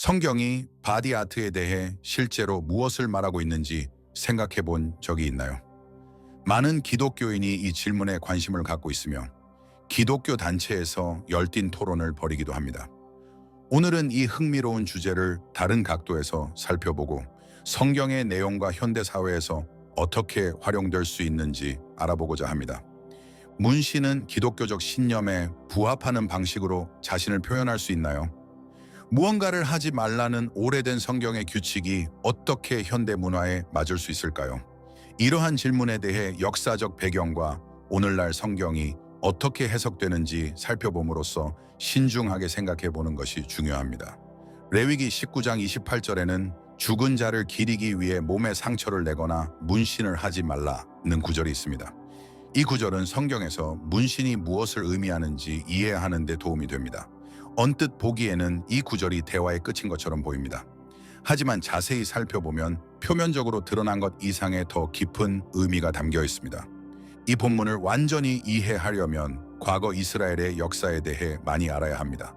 성경이 바디 아트에 대해 실제로 무엇을 말하고 있는지 생각해 본 적이 있나요? 많은 기독교인이 이 질문에 관심을 갖고 있으며 기독교 단체에서 열띤 토론을 벌이기도 합니다. 오늘은 이 흥미로운 주제를 다른 각도에서 살펴보고 성경의 내용과 현대 사회에서 어떻게 활용될 수 있는지 알아보고자 합니다. 문신은 기독교적 신념에 부합하는 방식으로 자신을 표현할 수 있나요? 무언가를 하지 말라는 오래된 성경의 규칙이 어떻게 현대 문화에 맞을 수 있을까요? 이러한 질문에 대해 역사적 배경과 오늘날 성경이 어떻게 해석되는지 살펴봄으로써 신중하게 생각해 보는 것이 중요합니다. 레위기 19장 28절에는 죽은 자를 기리기 위해 몸에 상처를 내거나 문신을 하지 말라는 구절이 있습니다. 이 구절은 성경에서 문신이 무엇을 의미하는지 이해하는 데 도움이 됩니다. 언뜻 보기에는 이 구절이 대화의 끝인 것처럼 보입니다. 하지만 자세히 살펴보면 표면적으로 드러난 것 이상의 더 깊은 의미가 담겨 있습니다. 이 본문을 완전히 이해하려면 과거 이스라엘의 역사에 대해 많이 알아야 합니다.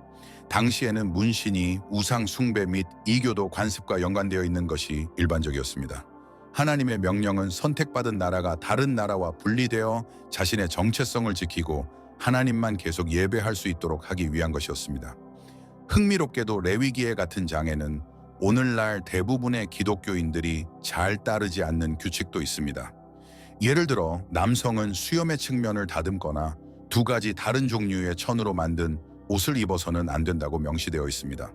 당시에는 문신이 우상 숭배 및 이교도 관습과 연관되어 있는 것이 일반적이었습니다. 하나님의 명령은 선택받은 나라가 다른 나라와 분리되어 자신의 정체성을 지키고 하나님만 계속 예배할 수 있도록 하기 위한 것이었습니다. 흥미롭게도 레위기에 같은 장에는 오늘날 대부분의 기독교인들이 잘 따르지 않는 규칙도 있습니다. 예를 들어 남성은 수염의 측면을 다듬거나 두 가지 다른 종류의 천으로 만든 옷을 입어서는 안 된다고 명시되어 있습니다.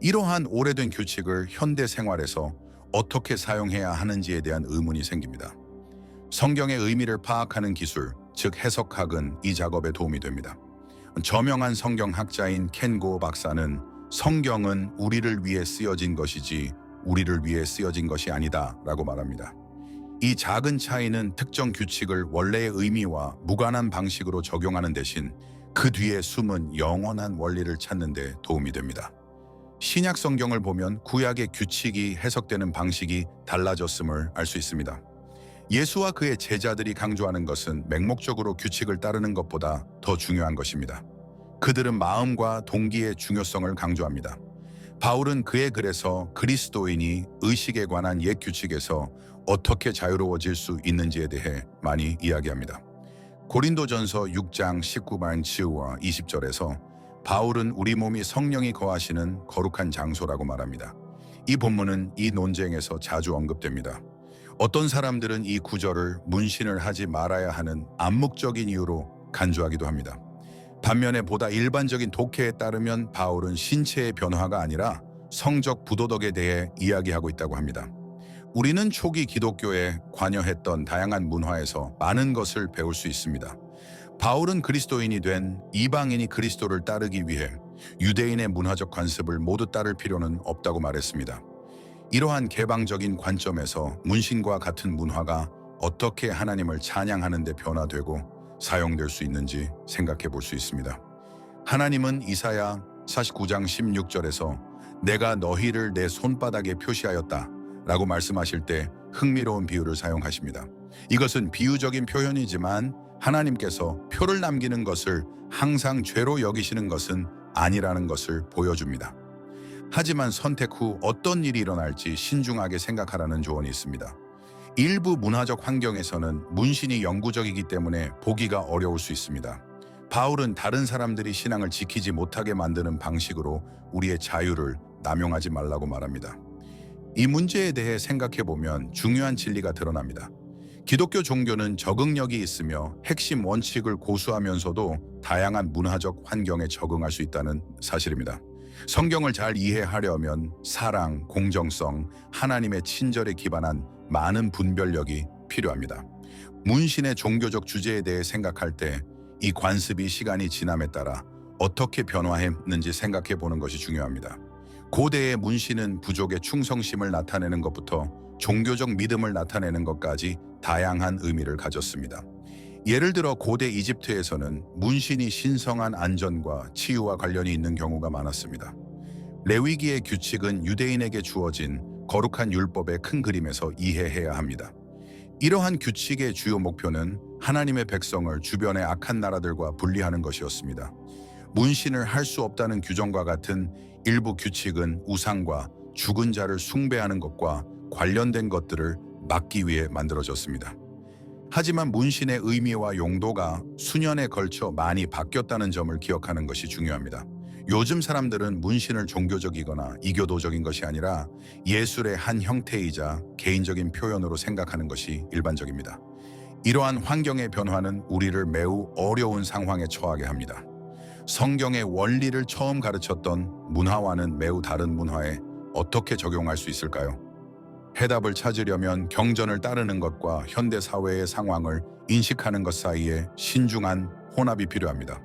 이러한 오래된 규칙을 현대 생활에서 어떻게 사용해야 하는지에 대한 의문이 생깁니다. 성경의 의미를 파악하는 기술, 즉 해석학은 이 작업에 도움이 됩니다. 저명한 성경학자인 켄고 박사는 성경은 우리를 위해 쓰여진 것이지 우리를 위해 쓰여진 것이 아니다 라고 말합니다. 이 작은 차이는 특정 규칙을 원래의 의미와 무관한 방식으로 적용하는 대신 그 뒤에 숨은 영원한 원리를 찾는 데 도움이 됩니다. 신약 성경을 보면 구약의 규칙이 해석되는 방식이 달라졌음을 알 수 있습니다. 예수와 그의 제자들이 강조하는 것은 맹목적으로 규칙을 따르는 것보다 더 중요한 것입니다. 그들은 마음과 동기의 중요성을 강조합니다. 바울은 그의 글에서 그리스도인이 의식에 관한 옛 규칙에서 어떻게 자유로워질 수 있는지에 대해 많이 이야기합니다. 고린도전서 6장 19반 7와 20절에서 바울은 우리 몸이 성령이 거하시는 거룩한 장소라고 말합니다. 이 본문은 이 논쟁에서 자주 언급됩니다. 어떤 사람들은 이 구절을 문신을 하지 말아야 하는 암묵적인 이유로 간주하기도 합니다. 반면에 보다 일반적인 독해에 따르면 바울은 신체의 변화가 아니라 성적 부도덕에 대해 이야기하고 있다고 합니다. 우리는 초기 기독교에 관여했던 다양한 문화에서 많은 것을 배울 수 있습니다. 바울은 그리스도인이 된 이방인이 그리스도를 따르기 위해 유대인의 문화적 관습을 모두 따를 필요는 없다고 말했습니다. 이러한 개방적인 관점에서 문신과 같은 문화가 어떻게 하나님을 찬양하는 데 변화되고 사용될 수 있는지 생각해 볼 수 있습니다. 하나님은 이사야 49장 16절에서 내가 너희를 내 손바닥에 표시하였다 라고 말씀하실 때 흥미로운 비유를 사용하십니다. 이것은 비유적인 표현이지만 하나님께서 표를 남기는 것을 항상 죄로 여기시는 것은 아니라는 것을 보여줍니다. 하지만 선택 후 어떤 일이 일어날지 신중하게 생각하라는 조언이 있습니다. 일부 문화적 환경에서는 문신이 영구적이기 때문에 보기가 어려울 수 있습니다. 바울은 다른 사람들이 신앙을 지키지 못하게 만드는 방식으로 우리의 자유를 남용하지 말라고 말합니다. 이 문제에 대해 생각해 보면 중요한 진리가 드러납니다. 기독교 종교는 적응력이 있으며 핵심 원칙을 고수하면서도 다양한 문화적 환경에 적응할 수 있다는 사실입니다. 성경을 잘 이해하려면 사랑, 공정성, 하나님의 친절에 기반한 많은 분별력이 필요합니다. 문신의 종교적 주제에 대해 생각할 때 이 관습이 시간이 지남에 따라 어떻게 변화했는지 생각해 보는 것이 중요합니다. 고대의 문신은 부족의 충성심을 나타내는 것부터 종교적 믿음을 나타내는 것까지 다양한 의미를 가졌습니다. 예를 들어 고대 이집트에서는 문신이 신성한 안전과 치유와 관련이 있는 경우가 많았습니다. 레위기의 규칙은 유대인에게 주어진 거룩한 율법의 큰 그림에서 이해해야 합니다. 이러한 규칙의 주요 목표는 하나님의 백성을 주변의 악한 나라들과 분리하는 것이었습니다. 문신을 할 수 없다는 규정과 같은 일부 규칙은 우상과 죽은 자를 숭배하는 것과 관련된 것들을 막기 위해 만들어졌습니다. 하지만 문신의 의미와 용도가 수년에 걸쳐 많이 바뀌었다는 점을 기억하는 것이 중요합니다. 요즘 사람들은 문신을 종교적이거나 이교도적인 것이 아니라 예술의 한 형태이자 개인적인 표현으로 생각하는 것이 일반적입니다. 이러한 환경의 변화는 우리를 매우 어려운 상황에 처하게 합니다. 성경의 원리를 처음 가르쳤던 문화와는 매우 다른 문화에 어떻게 적용할 수 있을까요? 해답을 찾으려면 경전을 따르는 것과 현대 사회의 상황을 인식하는 것 사이에 신중한 혼합이 필요합니다.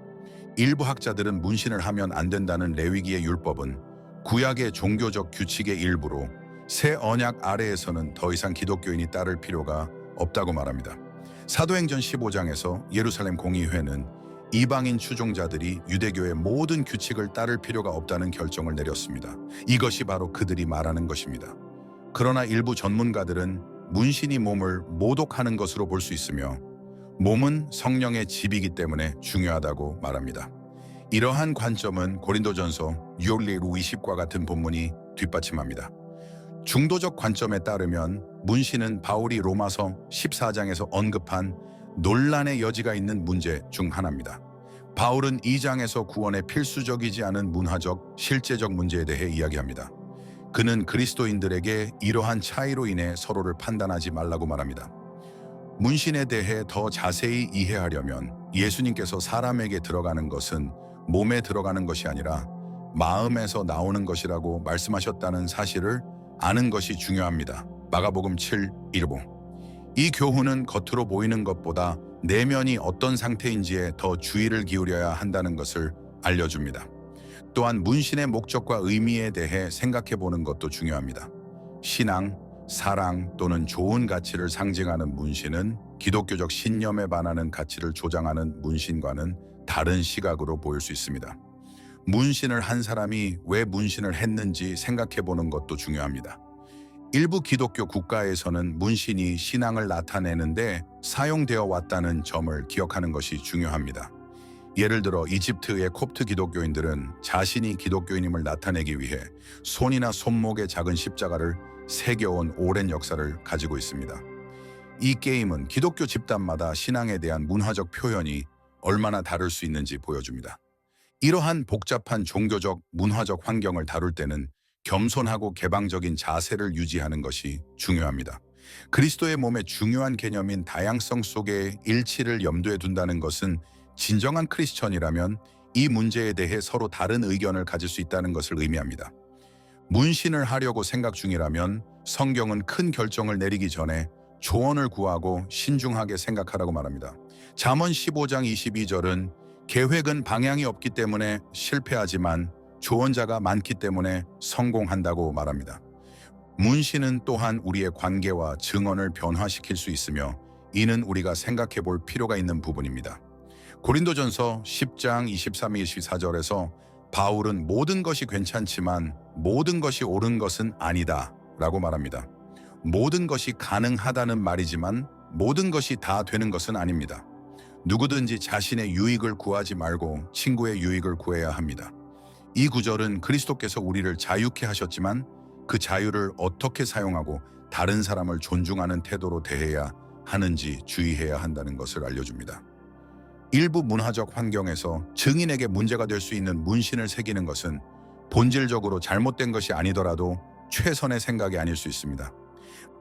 일부 학자들은 문신을 하면 안 된다는 레위기의 율법은 구약의 종교적 규칙의 일부로 새 언약 아래에서는 더 이상 기독교인이 따를 필요가 없다고 말합니다. 사도행전 15장에서 예루살렘 공의회는 이방인 추종자들이 유대교의 모든 규칙을 따를 필요가 없다는 결정을 내렸습니다. 이것이 바로 그들이 말하는 것입니다. 그러나 일부 전문가들은 문신이 몸을 모독하는 것으로 볼 수 있으며 몸은 성령의 집이기 때문에 중요하다고 말합니다. 이러한 관점은 고린도전서 6월 20과 같은 본문이 뒷받침합니다. 중도적 관점에 따르면 문신은 바울이 로마서 14장에서 언급한 논란의 여지가 있는 문제 중 하나입니다. 바울은 이 장에서 구원에 필수적이지 않은 문화적, 실제적 문제에 대해 이야기합니다. 그는 그리스도인들에게 이러한 차이로 인해 서로를 판단하지 말라고 말합니다. 문신에 대해 더 자세히 이해하려면 예수님께서 사람에게 들어가는 것은 몸에 들어가는 것이 아니라 마음에서 나오는 것이라고 말씀하셨다는 사실을 아는 것이 중요합니다. 마가복음 7, 1부. 이 교훈은 겉으로 보이는 것보다 내면이 어떤 상태인지에 더 주의를 기울여야 한다는 것을 알려줍니다. 또한 문신의 목적과 의미에 대해 생각해 보는 것도 중요합니다. 신앙, 사랑 또는 좋은 가치를 상징하는 문신은 기독교적 신념에 반하는 가치를 조장하는 문신과는 다른 시각으로 보일 수 있습니다. 문신을 한 사람이 왜 문신을 했는지 생각해 보는 것도 중요합니다. 일부 기독교 국가에서는 문신이 신앙을 나타내는데 사용되어 왔다는 점을 기억하는 것이 중요합니다. 예를 들어 이집트의 콥트 기독교인들은 자신이 기독교인임을 나타내기 위해 손이나 손목에 작은 십자가를 새겨온 오랜 역사를 가지고 있습니다. 이 게임은 기독교 집단마다 신앙에 대한 문화적 표현이 얼마나 다를 수 있는지 보여줍니다. 이러한 복잡한 종교적, 문화적 환경을 다룰 때는 겸손하고 개방적인 자세를 유지하는 것이 중요합니다. 그리스도의 몸의 중요한 개념인 다양성 속의 일치를 염두에 둔다는 것은 진정한 크리스천이라면 이 문제에 대해 서로 다른 의견을 가질 수 있다는 것을 의미합니다. 문신을 하려고 생각 중이라면 성경은 큰 결정을 내리기 전에 조언을 구하고 신중하게 생각하라고 말합니다. 잠언 15장 22절은 계획은 방향이 없기 때문에 실패하지만 조언자가 많기 때문에 성공한다고 말합니다. 문신은 또한 우리의 관계와 증언을 변화시킬 수 있으며 이는 우리가 생각해 볼 필요가 있는 부분입니다. 고린도전서 10장 23, 24절에서 바울은 모든 것이 괜찮지만 모든 것이 옳은 것은 아니다 라고 말합니다. 모든 것이 가능하다는 말이지만 모든 것이 다 되는 것은 아닙니다. 누구든지 자신의 유익을 구하지 말고 친구의 유익을 구해야 합니다. 이 구절은 그리스도께서 우리를 자유케 하셨지만 그 자유를 어떻게 사용하고 다른 사람을 존중하는 태도로 대해야 하는지 주의해야 한다는 것을 알려줍니다. 일부 문화적 환경에서 증인에게 문제가 될 수 있는 문신을 새기는 것은 본질적으로 잘못된 것이 아니더라도 최선의 생각이 아닐 수 있습니다.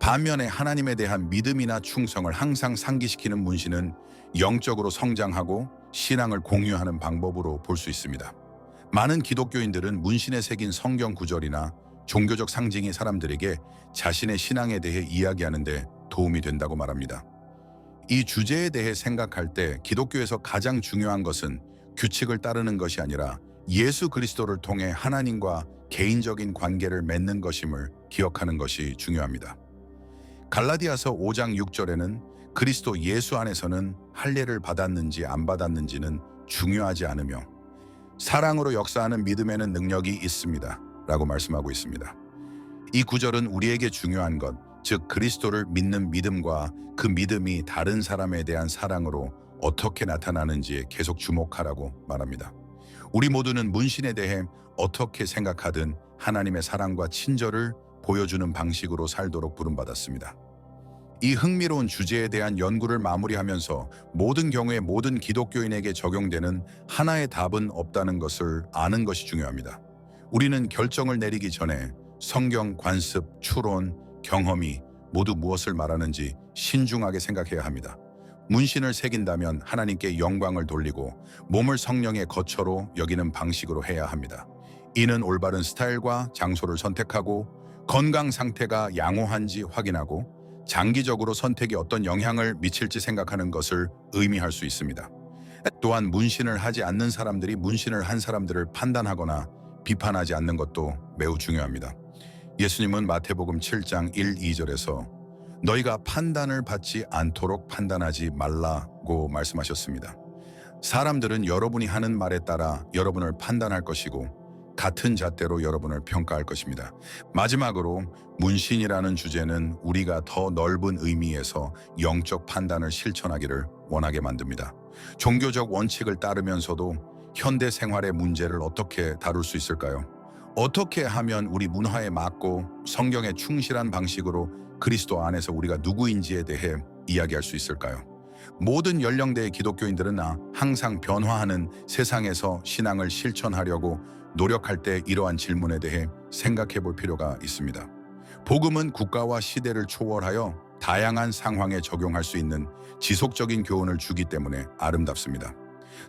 반면에 하나님에 대한 믿음이나 충성을 항상 상기시키는 문신은 영적으로 성장하고 신앙을 공유하는 방법으로 볼 수 있습니다. 많은 기독교인들은 문신에 새긴 성경 구절이나 종교적 상징이 사람들에게 자신의 신앙에 대해 이야기하는 데 도움이 된다고 말합니다. 이 주제에 대해 생각할 때 기독교에서 가장 중요한 것은 규칙을 따르는 것이 아니라 예수 그리스도를 통해 하나님과 개인적인 관계를 맺는 것임을 기억하는 것이 중요합니다. 갈라디아서 5장 6절에는 그리스도 예수 안에서는 할례를 받았는지 안 받았는지는 중요하지 않으며 사랑으로 역사하는 믿음에는 능력이 있습니다. 라고 말씀하고 있습니다. 이 구절은 우리에게 중요한 것, 즉 그리스도를 믿는 믿음과 그 믿음이 다른 사람에 대한 사랑으로 어떻게 나타나는지에 계속 주목하라고 말합니다. 우리 모두는 문신에 대해 어떻게 생각하든 하나님의 사랑과 친절을 보여주는 방식으로 살도록 부름받았습니다. 이 흥미로운 주제에 대한 연구를 마무리하면서 모든 경우에 모든 기독교인에게 적용되는 하나의 답은 없다는 것을 아는 것이 중요합니다. 우리는 결정을 내리기 전에 성경, 관습, 추론, 경험이 모두 무엇을 말하는지 신중하게 생각해야 합니다. 문신을 새긴다면 하나님께 영광을 돌리고 몸을 성령의 거처로 여기는 방식으로 해야 합니다. 이는 올바른 스타일과 장소를 선택하고 건강 상태가 양호한지 확인하고 장기적으로 선택에 어떤 영향을 미칠지 생각하는 것을 의미할 수 있습니다. 또한 문신을 하지 않는 사람들이 문신을 한 사람들을 판단하거나 비판하지 않는 것도 매우 중요합니다. 예수님은 마태복음 7장 1, 2절에서 너희가 판단을 받지 않도록 판단하지 말라고 말씀하셨습니다. 사람들은 여러분이 하는 말에 따라 여러분을 판단할 것이고 같은 잣대로 여러분을 평가할 것입니다. 마지막으로 문신이라는 주제는 우리가 더 넓은 의미에서 영적 판단을 실천하기를 원하게 만듭니다. 종교적 원칙을 따르면서도 현대 생활의 문제를 어떻게 다룰 수 있을까요? 어떻게 하면 우리 문화에 맞고 성경에 충실한 방식으로 그리스도 안에서 우리가 누구인지에 대해 이야기할 수 있을까요? 모든 연령대의 기독교인들은 나 항상 변화하는 세상에서 신앙을 실천하려고 노력할 때 이러한 질문에 대해 생각해 볼 필요가 있습니다. 복음은 국가와 시대를 초월하여 다양한 상황에 적용할 수 있는 지속적인 교훈을 주기 때문에 아름답습니다.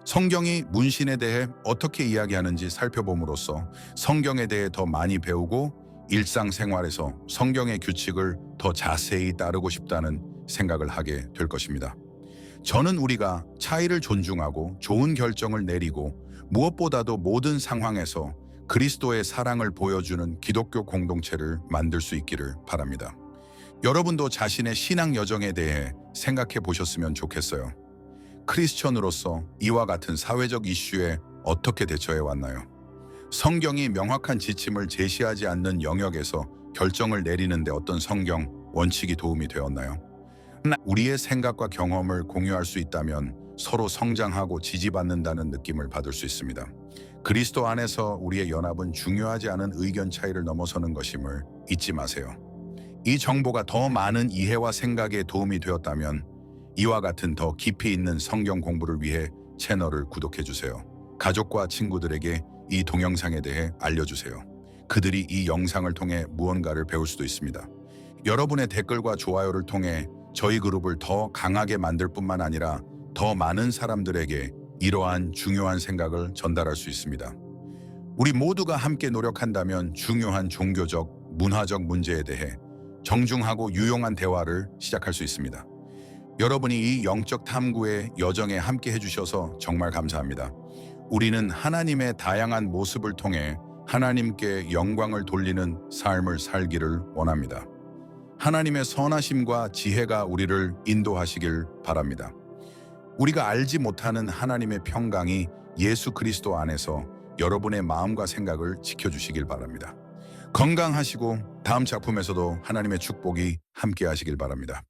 성경이 문신에 대해 어떻게 이야기하는지 살펴봄으로써 성경에 대해 더 많이 배우고 일상생활에서 성경의 규칙을 더 자세히 따르고 싶다는 생각을 하게 될 것입니다. 저는 우리가 차이를 존중하고 좋은 결정을 내리고 무엇보다도 모든 상황에서 그리스도의 사랑을 보여주는 기독교 공동체를 만들 수 있기를 바랍니다. 여러분도 자신의 신앙 여정에 대해 생각해 보셨으면 좋겠어요. 크리스천으로서 이와 같은 사회적 이슈에 어떻게 대처해 왔나요? 성경이 명확한 지침을 제시하지 않는 영역에서 결정을 내리는데 어떤 성경 원칙이 도움이 되었나요? 우리의 생각과 경험을 공유할 수 있다면 서로 성장하고 지지받는다는 느낌을 받을 수 있습니다. 그리스도 안에서 우리의 연합은 중요하지 않은 의견 차이를 넘어서는 것임을 잊지 마세요. 이 정보가 더 많은 이해와 생각에 도움이 되었다면 이와 같은 더 깊이 있는 성경 공부를 위해 채널을 구독해 주세요. 가족과 친구들에게 이 동영상에 대해 알려주세요. 그들이 이 영상을 통해 무언가를 배울 수도 있습니다. 여러분의 댓글과 좋아요를 통해 저희 그룹을 더 강하게 만들 뿐만 아니라 더 많은 사람들에게 이러한 중요한 생각을 전달할 수 있습니다. 우리 모두가 함께 노력한다면 중요한 종교적, 문화적 문제에 대해 정중하고 유용한 대화를 시작할 수 있습니다. 여러분이 이 영적 탐구의 여정에 함께 해주셔서 정말 감사합니다. 우리는 하나님의 다양한 모습을 통해 하나님께 영광을 돌리는 삶을 살기를 원합니다. 하나님의 선하심과 지혜가 우리를 인도하시길 바랍니다. 우리가 알지 못하는 하나님의 평강이 예수 그리스도 안에서 여러분의 마음과 생각을 지켜주시길 바랍니다. 건강하시고 다음 작품에서도 하나님의 축복이 함께 하시길 바랍니다.